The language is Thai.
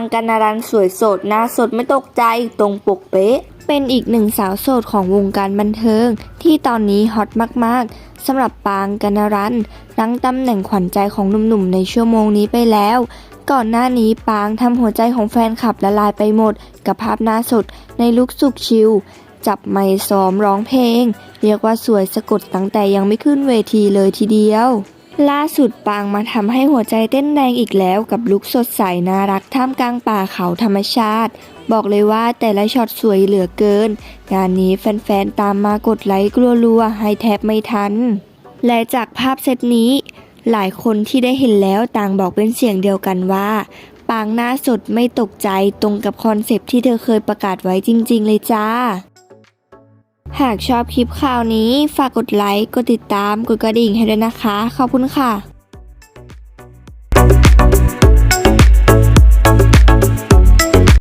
างกันารันสวยสดหน้าสดไม่ตกใจตรงปกเป๊ะ เป็นอีกหนึ่งสาวโสดของวงการบันเทิง ที่ตอนนี้ฮอตมากๆสำหรับปางกันารันรั้งตำแหน่งขวัญใจของหนุ่มๆในชั่วโมงนี้ไปแล้ว ก่อนหน้านี้ปางทำหัวใจของแฟนคลับละลายไปหมด กับภาพหน้าสดในลุคสุกชิลจับไมซ้อมร้องเพลง เรียกว่าสวยสะกดตั้งแต่ยังไม่ขึ้นเวทีเลยทีเดียว ล่าสุดปางมาทำให้หัวใจเต้นแรงอีกแล้วกับลุคสดใสน่ารักท่ามกลางป่าเขาธรรมชาติ บอกเลยว่าแต่ละช็อตสวยเหลือเกิน งานนี้แฟนๆ ตามมากดไลค์รัวๆ ให้แทบไม่ทัน และจากภาพเซตนี้ หลายคนที่ได้เห็นแล้วต่างบอกเป็นเสียงเดียวกันว่า ปางหน้าสดไม่ตกใจตรงกับคอนเซปที่เธอเคยประกาศไว้จริง ๆ เลยจ้า หากชอบคลิปข่าวนี้ ฝากกดไลค์ กดติดตาม กดกระดิ่งให้ด้วยนะคะ ขอบคุณค่ะ